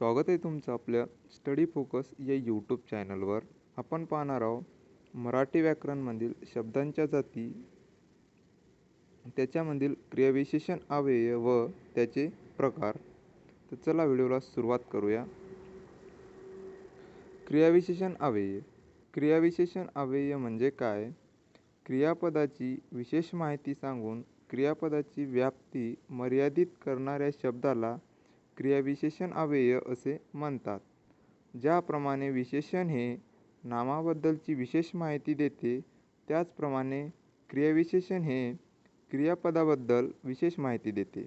स्वागत आहे तुमचं आपल्या स्टडी फोकस या यूट्यूब चॅनलवर आपण पाहणार आहोत मराठी व्याकरणमधील शब्दांच्या जाती त्याच्यामधील क्रियाविशेषण अव्यय व त्याचे प्रकार. तर चला व्हिडिओला सुरुवात करूया. क्रियाविशेषण अव्यय क्रियाविशेषण अव्यय म्हणजे काय? क्रियापदाची विशेष माहिती सांगून क्रियापदाची व्याप्ती मर्यादित करणाऱ्या शब्दाला क्रियाविशेषण अव्यय असे म्हणतात. ज्याप्रमाणे विशेषण हे नामाबद्दलची विशेष माहिती देते त्याचप्रमाणे क्रियाविशेषण हे क्रियापदाबद्दल विशेष माहिती देते.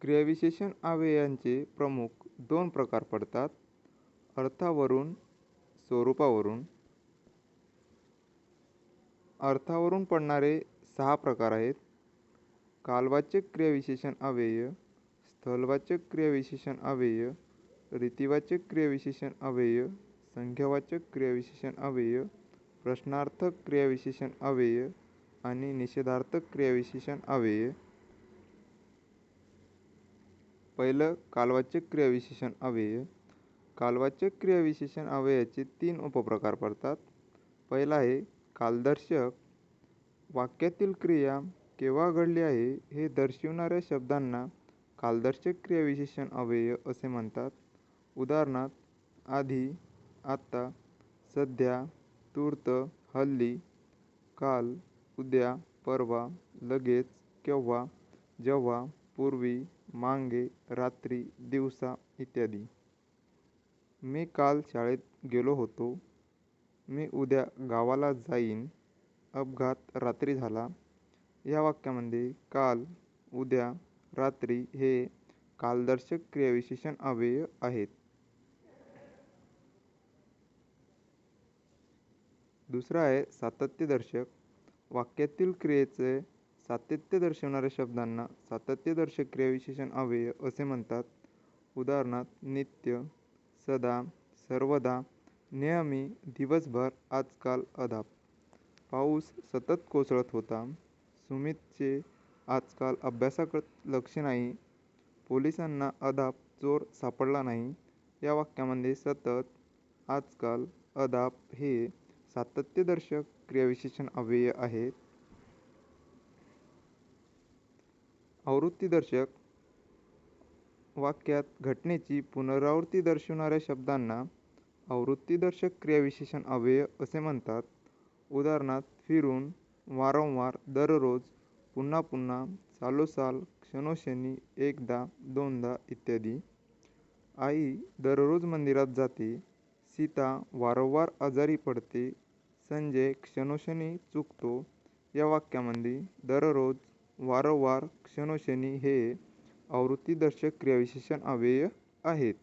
क्रियाविशेषण अव्ययांचे प्रमुख दोन प्रकार पडतात. अर्थावरून स्वरूपावरून. अर्थावरून पडणारे सहा प्रकार आहेत. कालवाचक क्रियाविशेषण अव्यय स्थलवाचक क्रियाविशेषण अव्यय रीतिवाचक क्रियाविशेषण अव्यय संख्यावाचक क्रियाविशेषण अव्यय प्रश्नार्थक क्रियाविशेषण अव्यय आणि निषेधार्थक क्रियाविशेषण अव्यय. पहिलं कालवाचक क्रियाविशेषण अव्यय. कालवाचक क्रियाविशेषण अव्ययाचे तीन उपप्रकार पडतात. पहिला आहे कालदर्शक वाक्यातील क्रिया केव्हा घडली आहे हे दर्शविणाऱ्या शब्दांना कालदर्शक क्रियाविशेषण अव्यय असे म्हणतात. उदाहरणार्थ आधी आत्ता सध्या तूर्त हल्ली काल उद्या परवा लगेच केव्हा जेव्हा पूर्वी मागे रात्री दिवसा इत्यादी. मी काल शाळेत गेलो होतो. मी उद्या गावाला जाईन. अपघात रात्री झाला. या वाक्यामध्ये काल उद्या रात्री हे कालदर्शक क्रियाविशेषण अव्यय आहेत. दुसरा आहे सातत्यदर्शक. वाक्यातील क्रियेचे सातत्य दर्शवणाऱ्या शब्दांना सातत्यदर्शक क्रियाविशेषण अव्यय असे म्हणतात. उदाहरणार्थ नित्य सदा सर्वदा नेहमी दिवसभर आजकाल अदाप पाऊस सतत कोसळत होता. सुमितचे आजकाल अभ्यासाकडे लक्ष नाही. पोलिसांना अदाप चोर सापडला नाही. या वाक्यामध्ये सतत आजकाल अदाप हे सातत्यदर्शक क्रियाविशेषण अव्यय आहेत आवृत्तीदर्शक वाक्यात घटनेची पुनरावृत्ती दर्शवणाऱ्या शब्दांना आवृत्तीदर्शक क्रियाविशेषण अव्यय असे म्हणतात. उदाहरणार्थ फिरून वारंवार दररोज पुन्हा पुन्हा सालोसाल क्षणोक्षणी एकदा दोनदा इत्यादी. आई दररोज मंदिरात जाते. सीता वारंवार आजारी पडते. संजय क्षणोक्षणी चुकतो. या वाक्यामध्ये दररोज वारंवार क्षणोक्षणी हे आवृत्तीदर्शक क्रियाविशेषण अव्यय आहेत.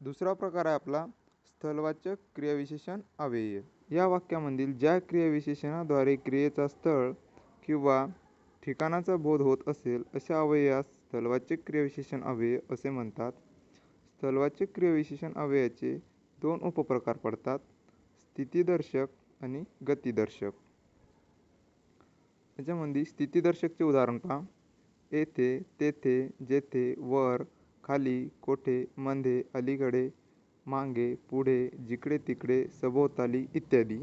दुसरा प्रकार आहे आपला स्थलवाचक क्रियाविशेषण अव्यय. या वाक्यामधील ज्या क्रियाविशेषणाद्वारे क्रियेचा स्थळ किंवा ठिकाणाचा बोध होत असेल अशा अव्ययास स्थलवाचक क्रियाविशेषण अव्यय असे म्हणतात. स्थलवाचक क्रियाविशेषण अव्ययाचे दोन उपप्रकार पडतात स्थितीदर्शक आणि गतिदर्शक. त्याच्यामध्ये स्थितीदर्शकचे उदाहरण पहा. येथे तेथे जेथे वर खाली कोठे मध्ये अलीकडे मागे पुढे जिकडे तिकडे सभोवताली इत्यादी.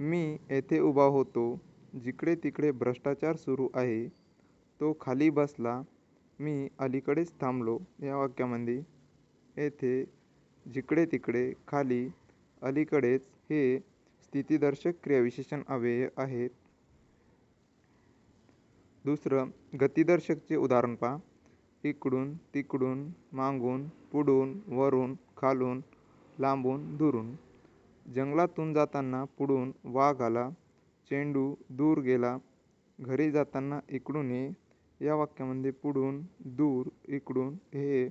मी येथे उभा होतो. जिकडे तिकडे भ्रष्टाचार सुरू आहे तो खाली बसला. मी अलीकडेच थांबलो या वाक्यामध्ये. येथे जिकडे तिकडे खाली अलीकडेच हे स्थितीदर्शक क्रियाविशेषण अव्यय आहेत. दुसरं गतिदर्शकचे उदाहरण पहा. इकडून तिकडून मागून पुढून वरून खालून लांबून दुरून. जंगलातून जाताना पुढून वाघ आला चेंडू दूर गेला घरी जाताना इकडून ये. या वाक्यामध्ये पुढून दूर इकडून हे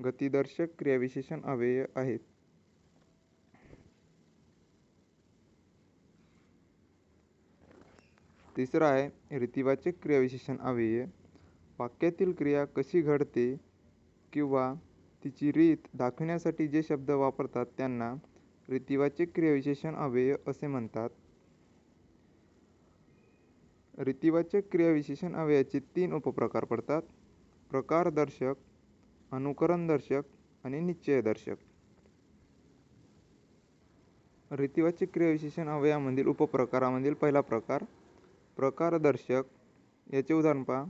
गतिदर्शक क्रियाविशेषण अव्यय आहेत. तिसरा आहे रीतिवाचक क्रियाविशेषण अव्यय. वाक्यातील क्रिया कशी घडते किंवा तिची रीत दाखविण्यासाठी जे शब्द वापरतात त्यांना रीतिवाचक क्रियाविशेषण अव्यय असे म्हणतात. रीतिवाचक क्रियाविशेषण अव्ययाचे तीन उपप्रकार पडतात. प्रकारदर्शक अनुकरणदर्शक आणि निश्चयदर्शक. रीतिवाचक क्रियाविशेषण अवयामधील उपप्रकारामधील पहिला प्रकार प्रकारदर्शक. याचे उदाहरण पहा.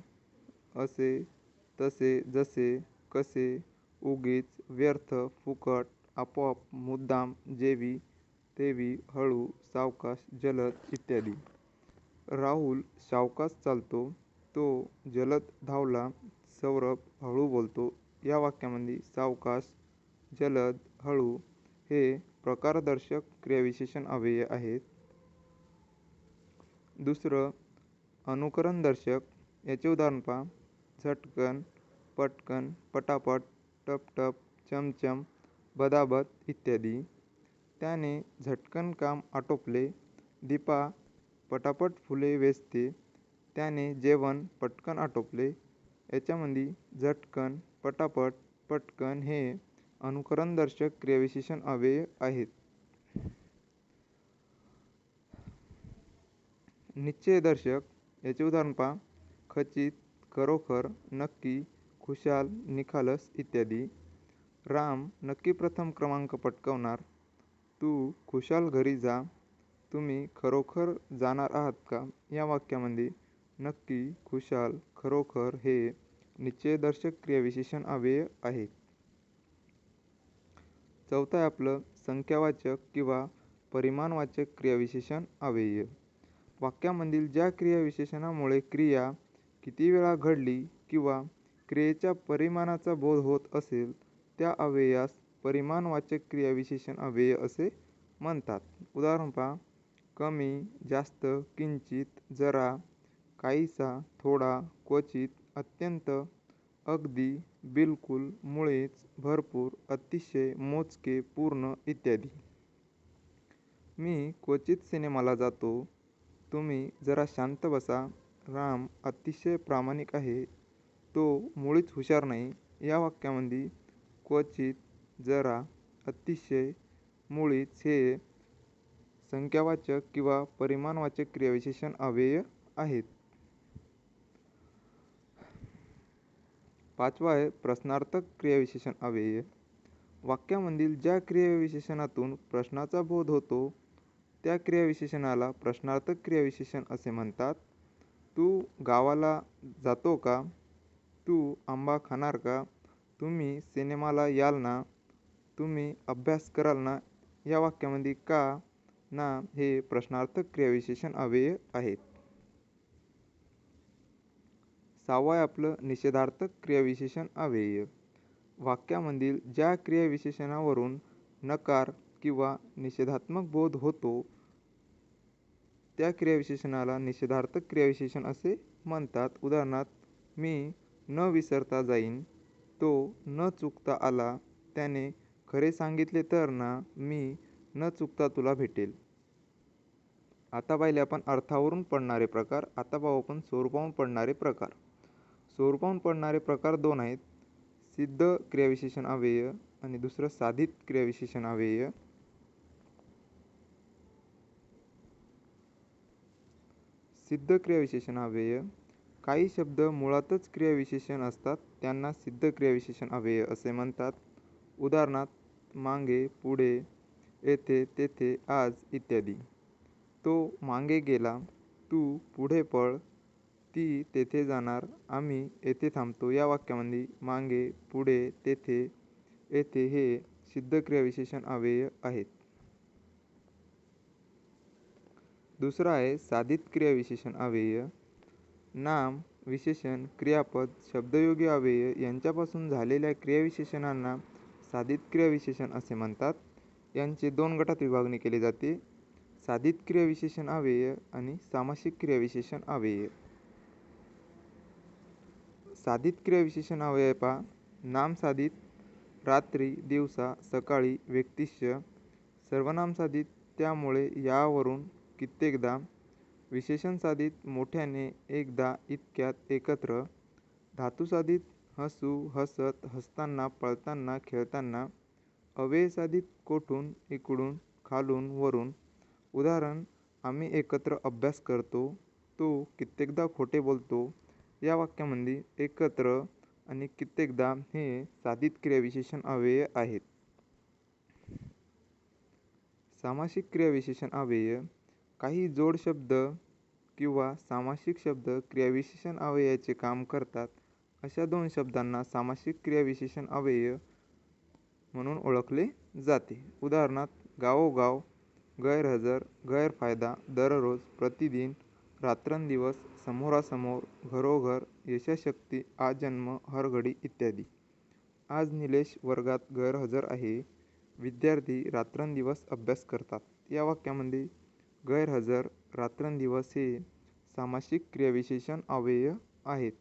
असे तसे जसे कसे उगीच व्यर्थ फुकट आपोआप मुद्दाम जेवी तेवी हळू सावकाश जलद इत्यादी. राहुल सावकाश चालतो तो जलद धावला सौरभ हळू बोलतो. या वाक्यामध्ये सावकाश जलद हळू हे प्रकारदर्शक क्रियाविशेषण अव्यय आहेत. दुसरं अनुकरणदर्शक. याचे उदाहरण पहा. झटकन पटकन पटापट टपटप चमचम बदाबद इत्यादी. त्याने झटकन काम आटोपले. दीपा पटापट फुले वेचते. त्याने जेवण पटकन आटोपले. याच्यामध्ये झटकन पटापट पटकन हे अनुकरणदर्शक क्रियाविशेषण अव्यय आहेत. निश्चयदर्शक. याचे उदाहरण पहा. खचित खरोखर नक्की खुशाल निखालस इत्यादी. राम नक्की प्रथम क्रमांक पटकवणार. तू खुशाल घरी जा. तुम्ही खरोखर जाणार आहात का? या वाक्यामध्ये नक्की खुशाल खरोखर हे निश्चयदर्शक क्रियाविशेषण अव्यय आहे. चौथं आहे आपलं संख्यावाचक किंवा परिमाणवाचक क्रियाविशेषण अव्यय. वाक्यामधील ज्या क्रियाविशेषणामुळे क्रिया किती वेळा घडली किंवा क्रियेच्या परिमाणाचा बोध होत असेल त्या अव्ययास परिमाणवाचक क्रियाविशेषण अव्यय असे म्हणतात. उदाहरण पहा. कमी जास्त किंचित जरा काहीसा थोडा क्वचित अत्यंत अगदी बिलकुल मुळीच भरपूर अतिशय मोजके पूर्ण इत्यादी. मी क्वचित सिनेमाला जातो. तुम्ही जरा शांत बसा. राम अतिशय प्रामाणिक आहे. तो मुळीच हुशार नाही. या वाक्यामध्ये क्वचित जरा अतिशय मुळीच हे संख्यावाचक किंवा परिमाणवाचक क्रियाविशेषण अव्यय आहेत. पाचवा आहे प्रश्नार्थक क्रियाविशेषण अव्यय. वाक्यामधील ज्या क्रियाविशेषणातून प्रश्नाचा बोध होतो त्या क्रियाविशेषणाला प्रश्नार्थक क्रियाविशेषण असे म्हणतात. तू गावाला जातो का? तू आंबा खाणार का? तुम्ही सिनेमाला याल ना? तुम्ही अभ्यास कराल ना? या वाक्यामध्ये का ना हे प्रश्नार्थक क्रियाविशेषण अव्यय आहेत. सहावं आपलं निषेधार्थक क्रियाविशेषण अव्यय. वाक्यामधील ज्या क्रियाविशेषणावरून नकार किंवा निषेधात्मक बोध होतो त्या क्रियाविशेषणाला निषेधार्थक क्रियाविशेषण असे म्हणतात. उदाहरणार्थ मी न विसरता जाईन तो न चुकता आला त्याने खरे सांगितले तर ना मी न चुकता तुला भेटेल. आता पाहिले आपण अर्थावरून पडणारे प्रकार आता पाहू आपण स्वरूपाहून पडणारे प्रकार. स्वरूपाहून पडणारे प्रकार दोन आहेत. सिद्ध क्रियाविशेषण अव्यय आणि दुसरं साधित क्रियाविशेषण अव्यय. सिद्ध क्रियाविशेषण अव्यय काही शब्द मुळातच क्रियाविशेषण असतात त्यांना सिद्ध क्रियाविशेषण अव्यय असे म्हणतात. उदाहरणार्थ मागे पुढे येथे तेथे आज इत्यादी. तो मागे गेला तू पुढे पळ ती तेथे जाणार आम्ही येथे थांबतो. या वाक्यामध्ये मागे पुढे तेथे येथे हे सिद्ध क्रियाविशेषण अव्यय आहेत. दुसरं आहे साधित क्रियाविशेषण अव्यय. नाम विशेषण क्रियापद शब्दयोगी अव्यय यांच्यापासून झालेल्या क्रियाविशेषणांना साधित क्रियाविशेषण असे म्हणतात. यांचे दोन गटात विभागणी केली जाते. साधित क्रियाविशेषण अव्यय आणि सामासिक क्रियाविशेषण अव्यय. साधित क्रियाविशेषण अव्यय पहा. नाम साधित रात्री दिवसा सकाळी व्यक्तिश सर्वनाम साधित त्यामुळे यावरून कित्येकदा विशेषण साधित मोठ्याने एकदा इतक्यात एकत्र धातुसाधित हसू हसत हसताना पळताना खेळताना अव्ययसाधित कोठून इकडून खालून वरून उदाहरण आम्ही एकत्र अभ्यास करतो तो कित्येकदा खोटे बोलतो या वाक्यामध्ये एकत्र आणि कित्येकदा हे साधित क्रियाविशेषण अव्यय आहेत. सामासिक क्रियाविशेषण अव्यय काही जोड शब्द किंवा सामासिक शब्द क्रियाविशेषण अव्ययाचे काम करतात. अशा दोन शब्दांना सामासिक क्रियाविशेषण अव्यय म्हणून ओळखले जाते. उदाहरणार्थ गावोगाव गैरहजर गैरफायदा दररोज प्रतिदिन रात्रंदिवस समोरासमोर घरोघर यशाशक्ती आजन्म हरघडी इत्यादी. आज निलेश वर्गात गैरहजर आहे. विद्यार्थी रात्रंदिवस अभ्यास करतात. या वाक्यामध्ये गैरहजर रात्रंदिवस हे सामासिक क्रियाविशेषण अव्यय आहेत.